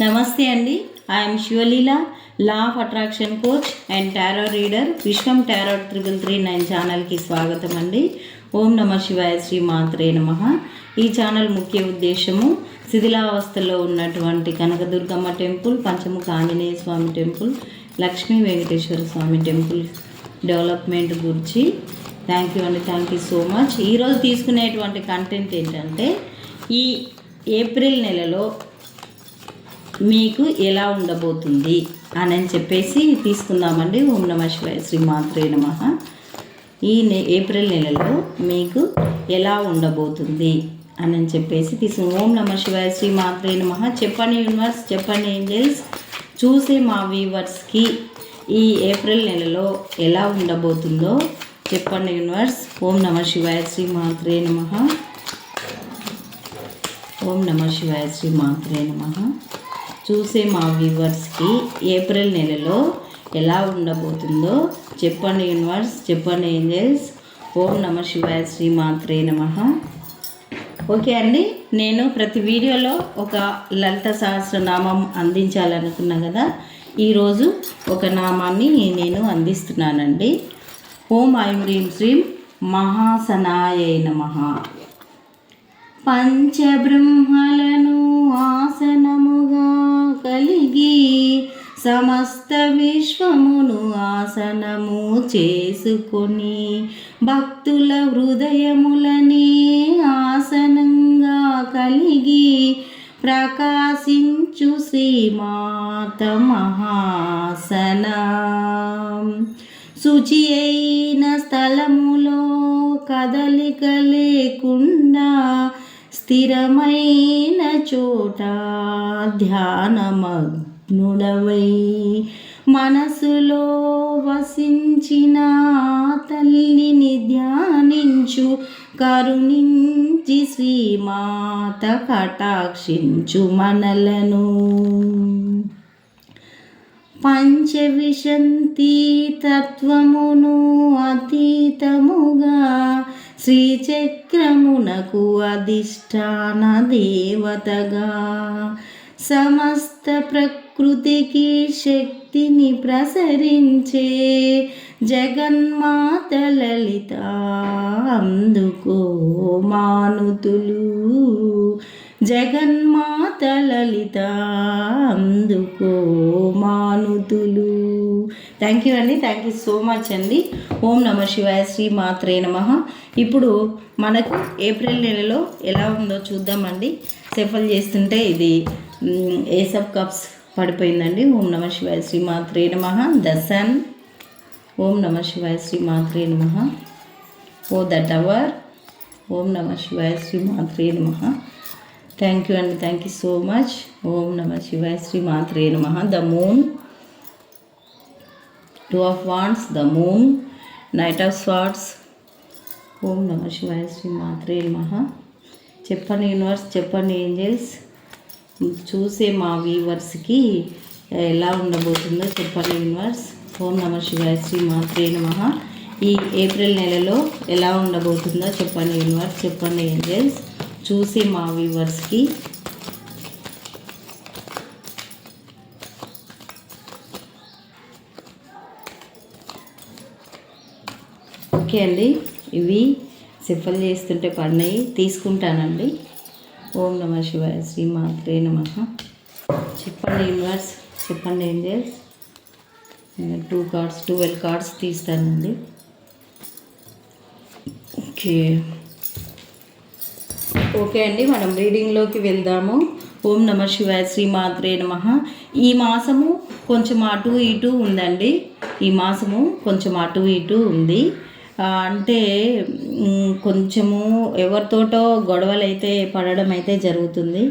నమస్తే అండి. I'm Sivaleela law of attraction coach and tarot reader Vishwam tarot triple three nine ఛానల్కి స్వాగతం అండి. ఓం నమ శివాయ శ్రీ మాత్రే నమ. ఈ ఛానల్ ముఖ్య ఉద్దేశము శిథిలావస్థలో ఉన్నటువంటి Kanakadurgamma temple Panchamukha Anjaneya Swamy temple Lakshmi Venkateswara Swamy temple development గురించి. థ్యాంక్ యూ అండి. థ్యాంక్ యూ సో మచ్ ఈరోజు తీసుకునేటువంటి కంటెంట్ ఏంటంటే ఈ ఏప్రిల్ నెలలో మీకు ఎలా ఉండబోతుంది అని అని చెప్పేసి తీసుకుందామండి. ఓం నమ శివాయ శ్రీ మాత్రే నమ. ఈ నె ఏప్రిల్ నెలలో మీకు ఎలా ఉండబోతుంది అని అని చెప్పేసి తీసుకు ఓం నమ శివాయ శ్రీ మాత్రే నమ. చెప్పండి యూనివర్స్ చెప్పండి ఏంజల్స్. చూసే మా వ్యూవర్స్కి ఈ ఏప్రిల్ నెలలో ఎలా ఉండబోతుందో చెప్పండి యూనివర్స్. ఓం నమ శివాయ శ్రీ మాత్రే నమ. ఓం నమ శివాయ శ్రీ మాత్రే నమ. చూసే మా వ్యూవర్స్కి ఏప్రిల్ నెలలో ఎలా ఉండబోతుందో చెప్పండి యూనివర్స్ చెప్పండి ఏంజల్స్ ఓం నమ శివాయ శ్రీ మాత్రే నమ. ఓకే అండి నేను ప్రతి వీడియోలో ఒక లలిత సహస్రనామం అందించాలనుకున్నా కదా ఈరోజు ఒక నామాన్ని నేను అందిస్తున్నానండి. ఓం ఐం హ్రీం శ్రీం మహాసనాయ నమః. పంచబ్రహ్మలను ఆసనము కలిగి సమస్త విశ్వమును ఆసనము చేసుకొని భక్తుల హృదయములని ఆసనంగా కలిగి ప్రకాశించు శ్రీమాత మహాసన. శుచి అయిన స్థలములో కదలిక లేకుండా స్థిరమైన చోట ధ్యానమగ్నుడవై మనసులో వసించిన తల్లిని ధ్యానించు కరుణించి శ్రీమాత కటాక్షించు మనలను. పంచవిశంతి తత్వమును అతీతముగా శ్రీచక్రమునకు అధిష్టాన దేవతగా. సమస్త ప్రకృతికి శక్తిని ప్రసరించే జగన్మాత లలిత అందుకో మానుతులు. జగన్మాత లలిత అందుకో మానుతులు. థ్యాంక్ యూ అండి థ్యాంక్ యూ సో మచ్ అండి ఓం నమ శివాయ శ్రీ మాత్రే నమ. ఇప్పుడు మనకు ఏప్రిల్ నెలలో ఎలా ఉందో చూద్దామండి. సెఫల్ చేస్తుంటే ఇది ఏసఫ్ కప్స్ పడిపోయిందండి. ఓం నమ శివాయ శ్రీ మాత్రే నమ. ద ఓం నమ శివాయ శ్రీ మాత్రే నమ. ఓ ద టవర్ ఓం నమ శివాయ శ్రీ మాత్రే నమ. థ్యాంక్ యూ అండి థ్యాంక్ యూ సో మచ్ ఓం నమ శివాయ శ్రీ మాత్రే నమ. The moon two of wands the moon knight of swords ఓం నమ శివాయ శ్రీ మాత్రే మహా చెప్పండి యూనివర్స్ చెప్పండి ఏంజల్స్. చూసే మా వీవర్స్కి ఎలా ఉండబోతుందో చెప్పండి యూనివర్స్. ఓం నమ శివాయ శ్రీ మాత్రే నమ. ఈ ఏప్రిల్ నెలలో ఎలా ఉండబోతుందో చెప్పండి యూనివర్స్ చెప్పండి ఏంజల్స్. చూసి మా వ్యూవర్స్కి ఓకే అండి. ఇవి సిఫల్ చేస్తుంటే పడినాయి. తీసుకుంటానండి. ఓం నమ శివాయ శ్రీ మాత్రే నమ. చెప్పండి యూనివర్స్ చెప్పండి angels. Two cards twelve cards తీస్తానండి. Okay. Okay అండి మనం రీడింగ్లోకి వెళ్దాము. ఓం నమ శివాయ శ్రీ మాత్రే నమ. ఈ మాసము కొంచెం అటు ఇటు ఉందండి. ఈ మాసము కొంచెం అటు ఇటు ఉంది. అంటే కొంచెము ఎవరితోటో గొడవలు అయితే పడడం అయితే జరుగుతుంది.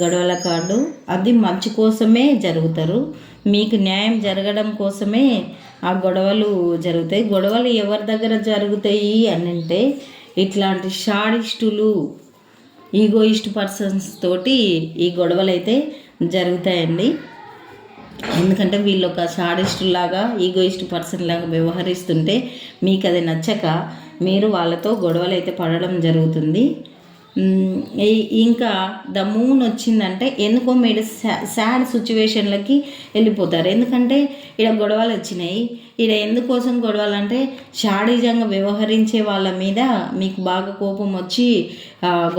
గొడవల కార్డు అది మంచి కోసమే జరుగుతారు. మీకు న్యాయం జరగడం కోసమే ఆ గొడవలు జరుగుతాయి. గొడవలు ఎవరి దగ్గర జరుగుతాయి అని అంటే ఇట్లాంటి షాడిస్టులు ఈగోయిస్ట్ పర్సన్స్ తోటి ఈ గొడవలు అయితే జరుగుతాయండి. ఎందుకంటే వీళ్ళు ఒక సాడిస్ట్ లాగా ఈగోయిస్ట్ పర్సన్ లాగా వ్యవహరిస్తుంటే మీకు అది నచ్చక మీరు వాళ్ళతో గొడవలు అయితే పడడం జరుగుతుంది. ఇంకా ద మూన్ వచ్చిందంటే ఎందుకో మీరు సాడ్ సిచ్యువేషన్లకి వెళ్ళిపోతారు. ఎందుకంటే ఇక్కడ గొడవలు వచ్చినాయి. ఇక్కడ ఎందుకోసం గొడవలు అంటే షాడిజంగా వ్యవహరించే వాళ్ళ మీద మీకు బాగా కోపం వచ్చి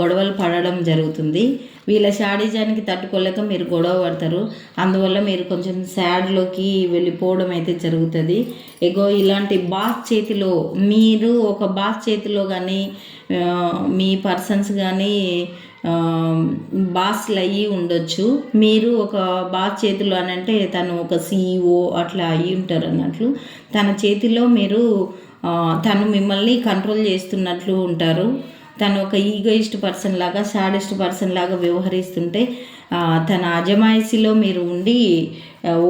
గొడవలు పడడం జరుగుతుంది. వీళ్ళ షాడిజానికి తట్టుకోలేక మీరు గొడవ పడతారు. అందువల్ల మీరు కొంచెం శాడ్లోకి వెళ్ళిపోవడం అయితే జరుగుతుంది. ఎగో ఇలాంటి బాస్ చేతిలో మీరు ఒక బాస్ చేతిలో కానీ మీ పర్సన్స్ కానీ బాస్లు అయ్యి ఉండొచ్చు. మీరు ఒక బాస్ చేతిలో అని అంటే తను ఒక సీఈఓ అట్లా అయ్యి ఉంటారు అన్నట్లు. తన చేతిలో మీరు తను మిమ్మల్ని కంట్రోల్ చేస్తున్నట్లు ఉంటారు. తను ఒక ఈగోయిస్ట్ పర్సన్ లాగా సాడెస్ట్ పర్సన్ లాగా వ్యవహరిస్తుంటే తన అజమాయిషిలో మీరు ఉండి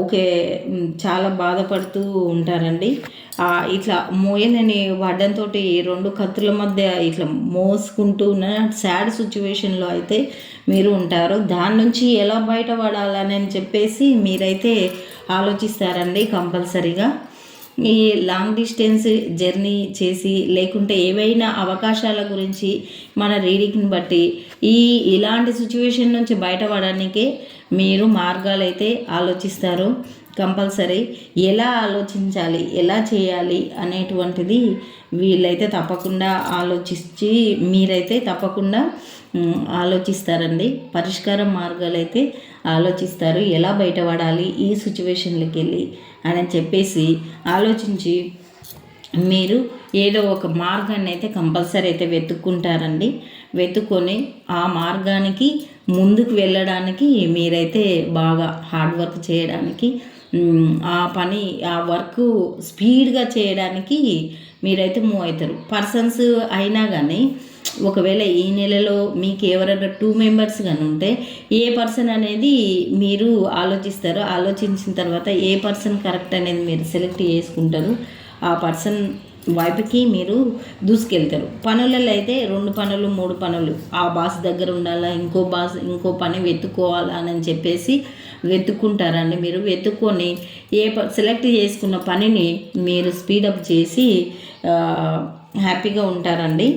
ఓకే చాలా బాధపడుతూ ఉంటారండి. ఇట్లా మోయన్ అనే వడ్డంతో రెండు కత్తుల మధ్య ఇట్లా మోసుకుంటూ ఉన్న సాడ్ సిచ్యువేషన్లో అయితే మీరు ఉంటారు. దాని నుంచి ఎలా బయటపడాలని చెప్పేసి మీరైతే ఆలోచిస్తారండి కంపల్సరీగా. ఈ లాంగ్ డిస్టెన్స్ జర్నీ చేసి లేకుంటే ఏవైనా అవకాశాల గురించి మన రీడింగ్ని బట్టి ఈ ఇలాంటి సిచ్యువేషన్ నుంచి బయటపడడానికి మీరు మార్గాలు అయితే ఆలోచిస్తారు. కంపల్సరీ ఎలా ఆలోచించాలి ఎలా చేయాలి అనేటువంటిది వీళ్ళైతే తప్పకుండా ఆలోచించి మీరైతే తప్పకుండా ఆలోచిస్తారండి. పరిష్కార మార్గాలు అయితే ఆలోచిస్తారు. ఎలా బయటపడాలి ఈ సిచ్యువేషన్లకి వెళ్ళి అని చెప్పేసి ఆలోచించి మీరు ఏదో ఒక మార్గాన్ని అయితే కంపల్సరీ అయితే వెతుక్కుంటారండి. వెతుక్కొని ఆ మార్గానికి ముందుకు వెళ్ళడానికి మీరైతే బాగా హార్డ్ వర్క్ చేయడానికి ఆ పని ఆ వర్క్ స్పీడ్గా చేయడానికి మీరైతే మూవ్ అవుతారు పర్సన్స్ అయినా కానీ ఒకవేళ ఈ నెలలో మీకు ఎవరైనా టూ మెంబర్స్ కానీ ఉంటే ఏ పర్సన్ అనేది మీరు ఆలోచిస్తారు ఆలోచించిన తర్వాత ఏ పర్సన్ కరెక్ట్ అనేది మీరు సెలెక్ట్ చేసుకుంటారు ఆ పర్సన్ వైపుకి మీరు దూసుకెళ్తారు. పనులలో అయితే రెండు పనులు మూడు పనులు. ఆ బాస్ దగ్గర ఉండాలా ఇంకో బాస్ ఇంకో పని వెతుక్కోవాలా అని చెప్పేసి వెతుక్కుంటారండి మీరు. వెతుక్కొని ఏ ప సెలెక్ట్ చేసుకున్న పనిని మీరు స్పీడప్ చేసి హ్యాపీగా ఉంటారండి.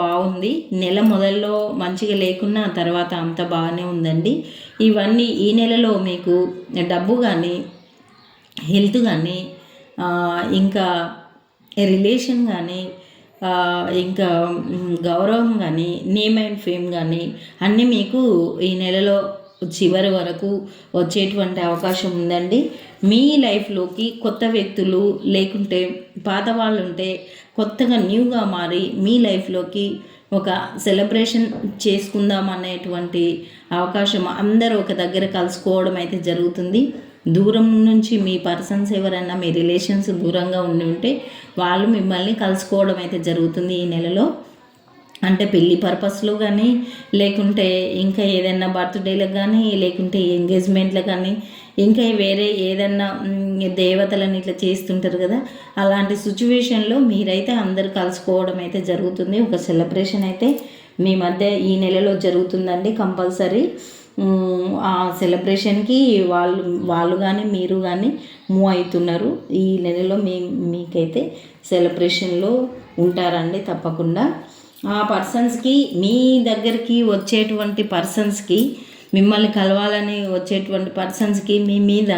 బాగుంది. నెల మొదల్లో మంచిగా లేకున్నా తర్వాత అంత బాగానే ఉందండి. ఇవన్నీ ఈ నెలలో మీకు డబ్బు కానీ హెల్త్ కానీ ఇంకా రిలేషన్ కానీ ఇంకా గౌరవం కానీ నేమ్ అండ్ ఫేమ్ కానీ అన్నీ మీకు ఈ నెలలో చివరి వరకు వచ్చేటువంటి అవకాశం ఉందండి. మీ లైఫ్లోకి కొత్త వ్యక్తులు లేకుంటే పాత వాళ్ళు ఉంటే కొత్తగా న్యూగా మారి మీ లైఫ్లోకి ఒక సెలబ్రేషన్ చేసుకుందాం అనేటువంటి అవకాశం అందరూ ఒక దగ్గర కలుసుకోవడం అయితే జరుగుతుంది. దూరం నుంచి మీ పర్సన్స్ ఎవరైనా మీ రిలేషన్స్ దూరంగా ఉండి ఉంటే వాళ్ళు మిమ్మల్ని కలుసుకోవడం అయితే జరుగుతుంది ఈ నెలలో. అంటే పెళ్ళి పర్పస్లో కానీ లేకుంటే ఇంకా ఏదైనా బర్త్డేలకు కానీ లేకుంటే ఎంగేజ్మెంట్లకు కానీ ఇంకా వేరే ఏదైనా దేవతలను ఇట్లా చేస్తుంటారు కదా అలాంటి సిచ్యువేషన్లో మీరైతే అందరు కలుసుకోవడం అయితే జరుగుతుంది. ఒక సెలబ్రేషన్ అయితే మీ మధ్య ఈ నెలలో జరుగుతుందండి కంపల్సరీ. ఆ సెలబ్రేషన్కి వాళ్ళు వాళ్ళు కానీ మీరు కానీ మూవ్ అవుతున్నారు. ఈ నెలలో మీ మీకైతే సెలబ్రేషన్లో ఉంటారండి తప్పకుండా. ఆ పర్సన్స్కి మీ దగ్గరికి వచ్చేటువంటి పర్సన్స్కి మిమ్మల్ని కలవాలని వచ్చేటువంటి పర్సన్స్కి మీ మీద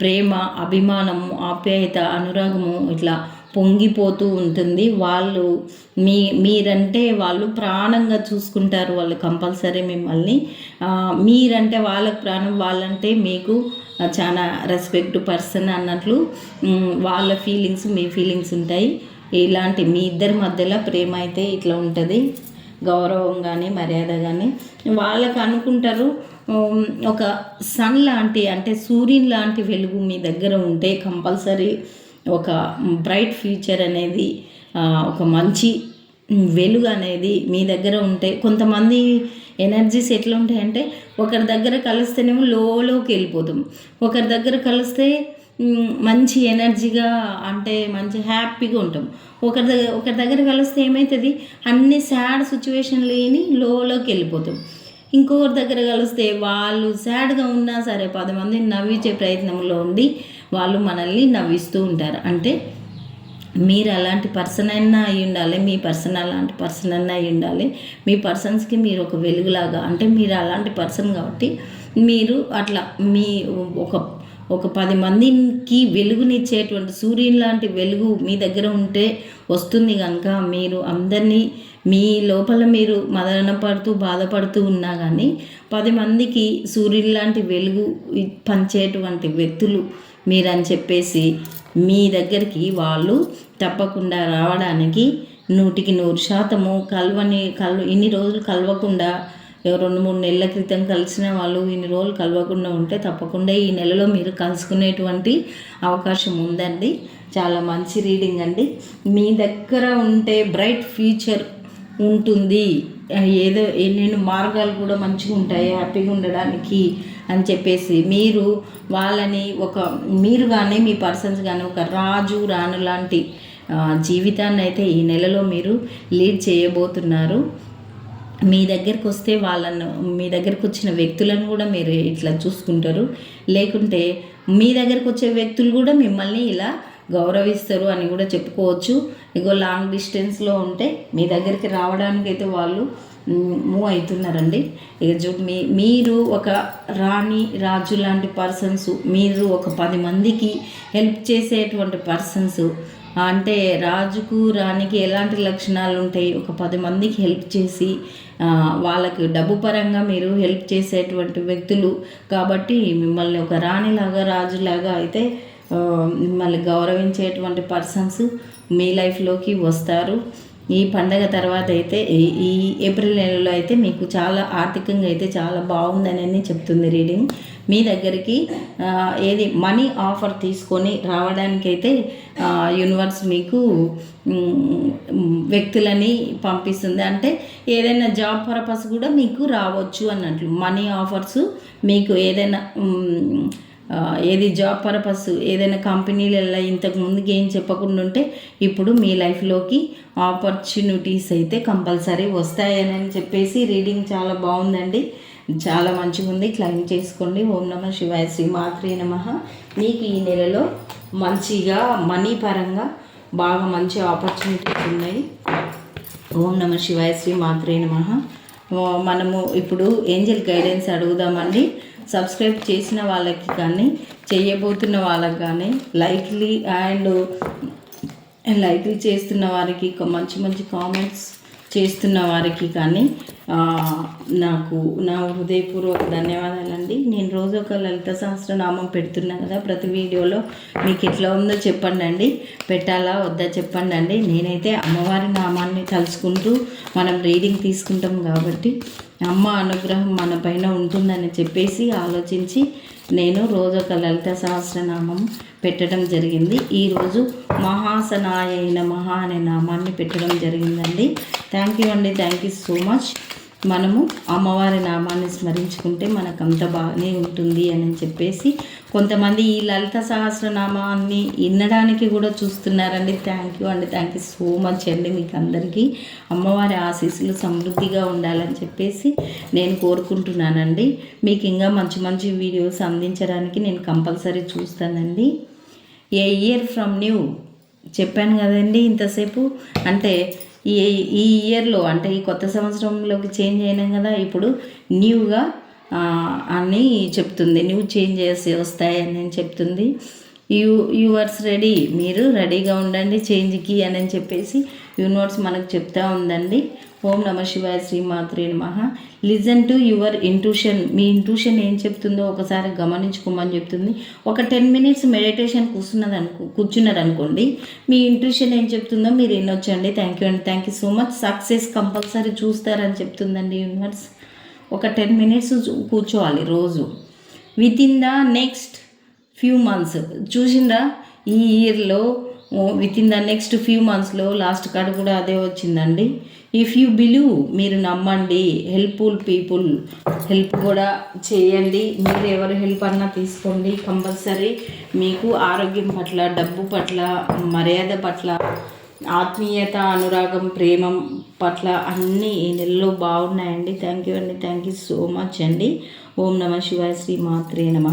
ప్రేమ అభిమానము ఆప్యాయత అనురాగము ఇట్లా పొంగిపోతూ ఉంటుంది. వాళ్ళు మీ మీరంటే వాళ్ళు ప్రాణంగా చూసుకుంటారు వాళ్ళు కంపల్సరీ మిమ్మల్ని. మీరంటే వాళ్ళకు ప్రాణం వాళ్ళంటే మీకు చాలా రెస్పెక్ట్ పర్సన్ అన్నట్లు వాళ్ళ ఫీలింగ్స్ మీ ఫీలింగ్స్ ఉంటాయి. ఇలాంటి మీ ఇద్దరి మధ్యలో ప్రేమ అయితే ఇట్లా ఉంటుంది. గౌరవం కానీ మర్యాద కానీ వాళ్ళకు అనుకుంటారు ఒక సన్ లాంటి అంటే సూర్యుని లాంటి వెలుగు మీ దగ్గర ఉంటే కంపల్సరీ ఒక బ్రైట్ ఫ్యూచర్ అనేది ఒక మంచి వెలుగు అనేది మీ దగ్గర ఉంటే కొంతమంది ఎనర్జీస్ ఎట్లా ఉంటాయంటే ఒకరి దగ్గర కలిస్తేనేమో లోలోకి వెళ్ళిపోతాం. ఒకరి దగ్గర కలిస్తే మంచి ఎనర్జీగా అంటే మంచి హ్యాపీగా ఉంటాం. ఒకరి దగ్గర ఒకరి దగ్గర కలిస్తే ఏమవుతుంది అన్ని సాడ్ సిచ్యువేషన్ లేని లోలోకి వెళ్ళిపోతాం. ఇంకొకరి దగ్గర కలిస్తే వాళ్ళు సాడ్గా ఉన్నా సరే పది మందిని నవ్వించే ప్రయత్నంలో ఉండి వాళ్ళు మనల్ని నవ్విస్తూ ఉంటారు. అంటే మీరు అలాంటి పర్సన్ అయినా అయి ఉండాలి మీ పర్సన్ అలాంటి పర్సన్ అయినా అయి ఉండాలి. మీ పర్సన్స్కి మీరు ఒక వెలుగులాగా అంటే మీరు అలాంటి పర్సన్ కాబట్టి మీరు అట్లా మీ ఒక ఒక పది మందికి వెలుగునిచ్చేటువంటి సూర్యుని లాంటి వెలుగు మీ దగ్గర ఉంటే వస్తుంది కనుక మీరు అందరినీ మీ లోపల మీరు మదన పడుతూ బాధపడుతూ ఉన్నా కానీ పది మందికి సూర్యుని లాంటి వెలుగు పంచేటువంటి వ్యక్తులు మీరని చెప్పేసి మీ దగ్గరికి వాళ్ళు తప్పకుండా రావడానికి నూటికి నూరు శాతము కలవని కల్ ఇన్ని రోజులు కలవకుండా రెండు మూడు నెలల క్రితం కలిసిన వాళ్ళు ఇన్ని రోజులు కలవకుండా ఉంటే తప్పకుండా ఈ నెలలో మీరు కలుసుకునేటువంటి అవకాశం ఉందండి. చాలా మంచి రీడింగ్ అండి. మీ దగ్గర ఉంటే బ్రైట్ ఫ్యూచర్ ఉంటుంది. ఏదో ఎన్నెన్నో మార్గాలు కూడా మంచిగా ఉంటాయి హ్యాపీగా ఉండడానికి అని చెప్పేసి మీరు వాళ్ళని ఒక మీరు కానీ మీ పర్సన్స్ కానీ ఒక రాజు రాణు లాంటి జీవితాన్ని అయితే ఈ నెలలో మీరు లీడ్ చేయబోతున్నారు. మీ దగ్గరకు వస్తే వాళ్ళను మీ దగ్గరకు వచ్చిన వ్యక్తులను కూడా మీరు ఇట్లా చూసుకుంటారు. లేకుంటే మీ దగ్గరకు వచ్చే వ్యక్తులు కూడా మిమ్మల్ని ఇలా గౌరవిస్తారు అని కూడా చెప్పుకోవచ్చు. ఇగో లాంగ్ డిస్టెన్స్లో ఉంటే మీ దగ్గరికి రావడానికి అయితే వాళ్ళు మూవ్ అవుతున్నారండి. ఇక చూ మీ మీరు ఒక రాణి రాజు లాంటి పర్సన్స్ మీరు ఒక పది మందికి హెల్ప్ చేసేటువంటి పర్సన్స్ అంటే రాజుకు రాణికి ఎలాంటి లక్షణాలు ఉంటాయి ఒక పది మందికి హెల్ప్ చేసి వాళ్ళకి డబ్బు పరంగా మీరు హెల్ప్ చేసేటువంటి వ్యక్తులు కాబట్టి మిమ్మల్ని ఒక రాణిలాగా రాజులాగా అయితే మిమ్మల్ని గౌరవించేటువంటి పర్సన్స్ మీ లైఫ్లోకి వస్తారు. ఈ పండగ తర్వాత అయితే ఈ ఏప్రిల్ నెలలో అయితే మీకు చాలా ఆర్థికంగా అయితే చాలా బాగుందని చెప్తుంది రీడింగ్. మీ దగ్గరికి ఏది మనీ ఆఫర్ తీసుకొని రావడానికైతే యూనివర్స్ మీకు వ్యక్తులని పంపిస్తుంది. అంటే ఏదైనా జాబ్ పర్పస్ కూడా మీకు రావచ్చు అన్నట్లు. మనీ ఆఫర్స్ మీకు ఏదైనా ఏది జాబ్ పర్పస్ ఏదైనా కంపెనీలలో ఇంతకు ముందుకి ఏం చెప్పకుండా ఉంటే ఇప్పుడు మీ లైఫ్లోకి ఆపర్చునిటీస్ అయితే కంపల్సరీ వస్తాయని చెప్పేసి రీడింగ్ చాలా బాగుందండి. చాలా మంచిగా ఉంది క్లైమ్ చేసుకోండి. ఓం నమ శివాయ శ్రీ మాత్రే నమ. మీకు ఈ నెలలో మంచిగా మనీ పరంగా బాగా మంచి ఆపర్చునిటీస్ ఉన్నాయి. ఓం నమ శివాయ శ్రీ మాత్రే నమ. మనము ఇప్పుడు ఏంజల్ గైడెన్స్ అడుగుదామండి. సబ్స్క్రైబ్ చేసిన వాళ్ళకి కానీ చేయబోతున్న వాళ్ళకి కానీ లైక్లీ అండ్ లైక్లీ చేస్తున్న వారికి మంచి మంచి కామెంట్స్ చేస్తున్న వారికి కానీ నాకు నా హృదయపూర్వక ధన్యవాదాలండి. నేను రోజు ఒక లలిత సహస్రనామం పెడుతున్నా కదా ప్రతి వీడియోలో మీకు ఎట్లా ఉందో చెప్పండి అండి పెట్టాలా వద్దా చెప్పండి అండి నేనైతే అమ్మవారి నామాన్ని తలుచుకుంటూ మనం రీడింగ్ తీసుకుంటాం కాబట్టి అమ్మ అనుగ్రహం మన పైన ఉంటుందని చెప్పేసి ఆలోచించి నేను రోజు ఒక లలిత సహస్రనామం పెట్టడం జరిగింది. ఈరోజు మహాసనాయన మహా అనే నామాన్ని పెట్టడం జరిగిందండి. థ్యాంక్ యూ అండి. థ్యాంక్ యూ సో మచ్ మనము అమ్మవారి నామాన్ని స్మరించుకుంటే మనకు అంత బాగానే ఉంటుంది అని చెప్పేసి కొంతమంది ఈ లలిత సహస్రనామాన్ని వినడానికి కూడా చూస్తున్నారండి. థ్యాంక్ యూ అండి. థ్యాంక్ యూ సో మచ్ అండి మీకు అందరికీ. అమ్మవారి ఆశీస్సులు సమృద్ధిగా ఉండాలని చెప్పేసి నేను కోరుకుంటున్నానండి. మీకు ఇంకా మంచి మంచి వీడియోస్ అందించడానికి నేను కంపల్సరీ చూస్తానండి. ఏ ఇయర్ ఫ్రమ్ న్యూ చెప్పాను కదండి ఇంతసేపు. అంటే ఈ ఈ ఇయర్లో అంటే ఈ కొత్త సంవత్సరంలోకి చేంజ్ అయినాం కదా ఇప్పుడు న్యూగా అని చెప్తుంది. న్యూ చేంజెస్ వస్తాయని చెప్తుంది. యూ యూవర్స్ రెడీ మీరు రెడీగా ఉండండి చేంజ్కి అని చెప్పేసి యూనివర్స్ మనకు చెప్తా ఉందండి. ఓం నమ శివాయ శ్రీమాత్రే నమ. లిజన్ టు యువర్ ఇంట్యూషన్ మీ ఇంట్యూషన్ ఏం చెప్తుందో ఒకసారి గమనించుకోమని చెప్తుంది. ఒక టెన్ మినిట్స్ మెడిటేషన్ కూర్చున్నది అనుకో కూర్చున్నారు అనుకోండి మీ ఇంట్యూషన్ ఏం చెప్తుందో మీరు వినొచ్చండి. థ్యాంక్ యూ అండి thank you so much success compulsory చూస్తారని చెప్తుందండి యూనివర్స్ ఒక టెన్ మినిట్స్ కూర్చోవాలి రోజు. Within the next few months చూసిందా ఈ ఇయర్లో within the next few మంత్స్లో లాస్ట్ కార్డు కూడా అదే వచ్చిందండి. ఇఫ్ యూ బిలీవ్ మీరు నమ్మండి. హెల్ప్ఫుల్ పీపుల్ హెల్ప్ కూడా చేయండి. మీరు ఎవరు హెల్ప్ అన్నా తీసుకోండి. కంపల్సరీ మీకు ఆరోగ్యం పట్ల డబ్బు పట్ల మర్యాద పట్ల ఆత్మీయత అనురాగం ప్రేమం పట్ల అన్నీ ఈ నెలలో బాగున్నాయండి. థ్యాంక్ యూ అండి. థ్యాంక్ యూ సో మచ్ అండి. ఓం నమ శివాయ శ్రీ మాత్రే నమ.